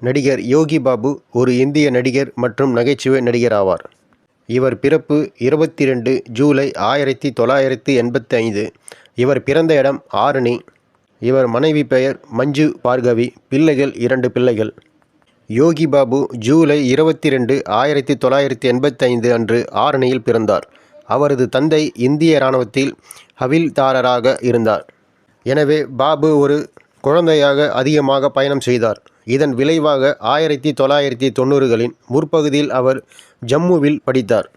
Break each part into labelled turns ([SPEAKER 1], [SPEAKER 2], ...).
[SPEAKER 1] நடிகர் யோகி பாபு ஒரு இந்திய நடிகர் மற்றும் நகைச்சுவை நடிகர் ஆவார் இவர் பிறப்பு இருபத்தி ரெண்டு ஜூலை ஆயிரத்தி தொள்ளாயிரத்தி எண்பத்தி ஐந்து இவர் பிறந்த இடம் ஆரணி. இவர் மனைவி பெயர் மஞ்சு பார்கவி. பிள்ளைகள் இரண்டு பிள்ளைகள். யோகி பாபு ஜூலை இருபத்தி ரெண்டு ஆயிரத்தி தொள்ளாயிரத்தி எண்பத்தைந்து அன்று ஆரணியில் பிறந்தார். அவரது தந்தை இந்திய இராணுவத்தில் ஹவில்தாரராக இருந்தார். எனவே பாபு ஒரு குழந்தையாக அதிகமாக பயணம் செய்தார். இதன் விளைவாக ஆயிரத்தி தொள்ளாயிரத்தி தொண்ணூறுகளின் முற்பகுதியில் அவர் ஜம்முவில் படித்தார்.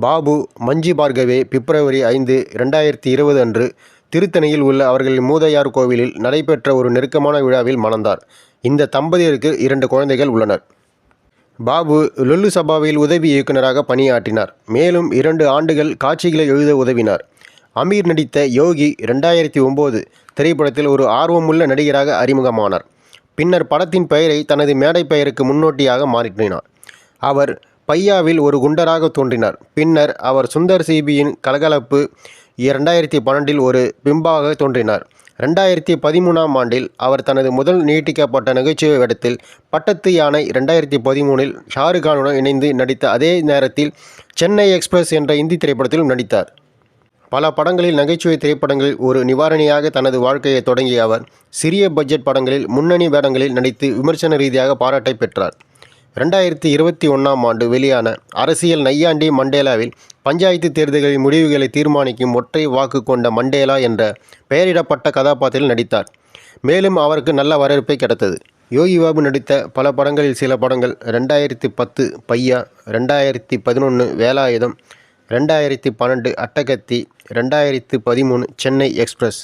[SPEAKER 1] பாபு மஞ்சி பார்கவே பிப்ரவரி ஐந்து ரெண்டாயிரத்தி இருபது அன்று திருத்தணியில் உள்ள அவர்களின் மூதையார் கோவிலில் நடைபெற்ற ஒரு நெருக்கமான விழாவில் மணந்தார். இந்த தம்பதியருக்கு இரண்டு குழந்தைகள் உள்ளனர். பாபு லொல்லு சபாவில் உதவி இயக்குநராக பணியாற்றினார். மேலும் இரண்டு ஆண்டுகள் காட்சிகளை எழுத உதவினார். அமீர் நடித்த யோகி ரெண்டாயிரத்தி ஒம்பது திரைப்படத்தில் ஒரு ஆர்வமுள்ள நடிகராக அறிமுகமானார். பின்னர் படத்தின் பெயரை தனது மேடை பெயருக்கு முன்னோட்டியாக மாற்றினார். அவர் பையாவில் ஒரு குண்டராக தோன்றினார். பின்னர் அவர் சுந்தர் சிபியின் கலகலப்பு இரண்டாயிரத்தி பன்னெண்டில் ஒரு பிம்பாக தோன்றினார். ரெண்டாயிரத்தி பதிமூணாம் ஆண்டில் அவர் தனது முதல் நீட்டிக்கப்பட்ட நிகழ்ச்சியை இடத்தில் பட்டத்து யானை ரெண்டாயிரத்தி பதிமூணில் ஷாருக்கானுடன் இணைந்து நடித்த அதே நேரத்தில் சென்னை எக்ஸ்பிரஸ் என்ற இந்தி திரைப்படத்திலும் நடித்தார். பல படங்களில் நகைச்சுவை திரைப்படங்களில் ஒரு நிவாரணியாக தனது வாழ்க்கையை தொடங்கிய அவர் சிறிய பட்ஜெட் படங்களில் முன்னணி வேடங்களில் நடித்து விமர்சன ரீதியாக பாராட்டை பெற்றார். ரெண்டாயிரத்தி இருபத்தி ஒன்றாம் ஆண்டு வெளியான அரசியல் நையாண்டி மண்டேலாவில் பஞ்சாயத்து தேர்தல்களின் முடிவுகளை தீர்மானிக்கும் ஒற்றை வாக்கு கொண்ட மண்டேலா என்ற பெயரிடப்பட்ட கதாபாத்திரத்தில் நடித்தார். மேலும் அவருக்கு நல்ல வரவேற்பை கிடைத்தது. யோகி பாபு நடித்த பல படங்களில் சில படங்கள் ரெண்டாயிரத்தி பத்து பையா ரெண்டாயிரத்தி பதினொன்று வேலாயுதம் ரெண்டாயிரத்தி பன்னெண்டு அட்டகத்தி ரெண்டாயிரத்து பதிமூணு சென்னை எக்ஸ்பிரஸ்